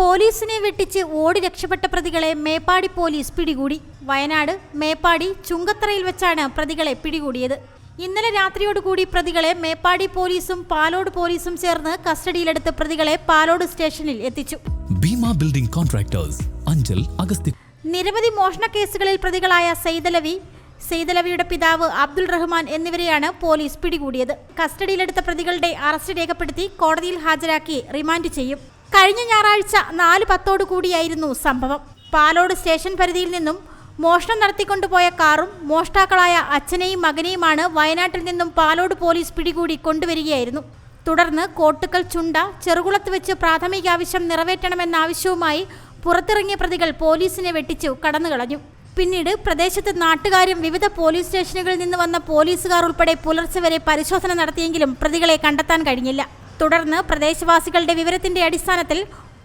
പോലീസിനെ വെട്ടിച്ച് ഓടി രക്ഷപ്പെട്ട പ്രതികളെ മേപ്പാടി പോലീസ് പിടികൂടി. വയനാട് മേപ്പാടി ചുങ്കത്തറയിൽ വെച്ചാണ് പ്രതികളെ പിടികൂടിയത്. ഇന്നലെ രാത്രിയോടുകൂടി പ്രതികളെ മേപ്പാടി പോലീസും പാലോട് പോലീസും ചേർന്ന് കസ്റ്റഡിയിലെടുത്ത് പ്രതികളെ പാലോട് സ്റ്റേഷനിൽ എത്തിച്ചു. ഭീമ ബിൽഡിംഗ് കോൺട്രാക്ടേഴ്സ് അഞ്ചൽ അഗസ്തി നിരവധി മോഷണ കേസുകളിൽ പ്രതികളായ സൈതലവി സെയ്തലവിയുടെ പിതാവ് അബ്ദുൾ റഹ്മാൻ എന്നിവരെയാണ് പോലീസ് പിടികൂടിയത്. കസ്റ്റഡിയിലെടുത്ത പ്രതികളുടെ അറസ്റ്റ് രേഖപ്പെടുത്തി കോടതിയിൽ ഹാജരാക്കി റിമാൻഡ് ചെയ്യും. കഴിഞ്ഞ ഞായറാഴ്ച നാല് പത്തോടു കൂടിയായിരുന്നു സംഭവം. പാലോട് സ്റ്റേഷൻ പരിധിയിൽ നിന്നും മോഷണം നടത്തിക്കൊണ്ടുപോയ കാറും മോഷ്ടാക്കളായ അച്ഛനെയും മകനെയുമാണ് വയനാട്ടിൽ നിന്നും പാലോട് പോലീസ് പിടികൂടി കൊണ്ടുവരികയായിരുന്നു. തുടർന്ന് കോട്ടുക്കൽ ചുണ്ട ചെറുകുളത്ത് വെച്ച് പ്രാഥമിക ആവശ്യം നിറവേറ്റണമെന്ന ആവശ്യവുമായി പുറത്തിറങ്ങിയ പ്രതികൾ പോലീസിനെ വെട്ടിച്ചു കടന്നുകളഞ്ഞു. പിന്നീട് പ്രദേശത്ത് നാട്ടുകാരും വിവിധ പോലീസ് സ്റ്റേഷനുകളിൽ നിന്ന് വന്ന പോലീസുകാർ ഉൾപ്പെടെ പുലർച്ചെ വരെ പരിശോധന നടത്തിയെങ്കിലും പ്രതികളെ കണ്ടെത്താൻ കഴിഞ്ഞില്ല. തുടർന്ന് പ്രദേശവാസികളുടെ വിവരത്തിന്റെ അടിസ്ഥാനത്തിൽ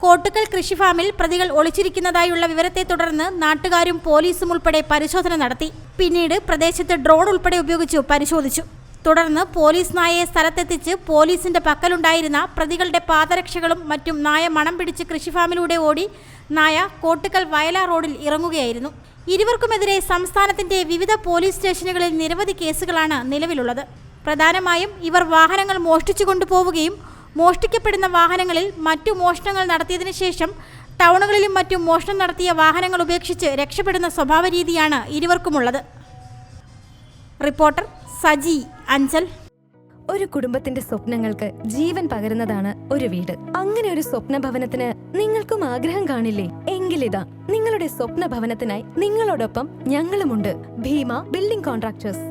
കോട്ടുക്കൽ കൃഷിഫാമിൽ പ്രതികൾ ഒളിച്ചിരിക്കുന്നതായുള്ള വിവരത്തെ തുടർന്ന് നാട്ടുകാരും പോലീസും ഉൾപ്പെടെ പരിശോധന നടത്തി. പിന്നീട് പ്രദേശത്ത് ഡ്രോൺ ഉൾപ്പെടെ ഉപയോഗിച്ചു പരിശോധിച്ചു. തുടർന്ന് പോലീസ് നായയെ സ്ഥലത്തെത്തിച്ച് പോലീസിന്റെ പക്കലുണ്ടായിരുന്ന പ്രതികളുടെ പാദരക്ഷകളും മറ്റും നായ മണം പിടിച്ച് കൃഷിഫാമിലൂടെ ഓടി നായ കോട്ടുക്കൽ വയല റോഡിൽ ഇറങ്ങുകയായിരുന്നു. ഇരുവർക്കുമെതിരെ സംസ്ഥാനത്തിന്റെ വിവിധ പോലീസ് സ്റ്റേഷനുകളിൽ നിരവധി കേസുകളാണ് നിലവിലുള്ളത്. പ്രധാനമായും ഇവർ വാഹനങ്ങൾ മോഷ്ടിച്ചു കൊണ്ടുപോവുകയും മോഷ്ടിക്കപ്പെടുന്ന വാഹനങ്ങളിൽ മറ്റു മോഷണങ്ങൾ നടത്തിയതിനു ശേഷം ടൗണുകളിലും മറ്റും മോഷണം നടത്തിയ വാഹനങ്ങൾ ഉപേക്ഷിച്ച് രക്ഷപ്പെടുന്ന സ്വഭാവ രീതിയാണ് ഇരുവർക്കുമുള്ളത്. റിപ്പോർട്ടർ സജി അഞ്ചൽ. ഒരു കുടുംബത്തിന്റെ സ്വപ്നങ്ങൾക്ക് ജീവൻ പകരുന്നതാണ് ഒരു വീട്. അങ്ങനെ ഒരു സ്വപ്ന ഭവനത്തിന് നിങ്ങൾക്കും ആഗ്രഹം കാണില്ലേ? എങ്കിലിതാ നിങ്ങളുടെ സ്വപ്ന ഭവനത്തിനായി നിങ്ങളോടൊപ്പം ഞങ്ങളുമുണ്ട്. Bheema building contractors.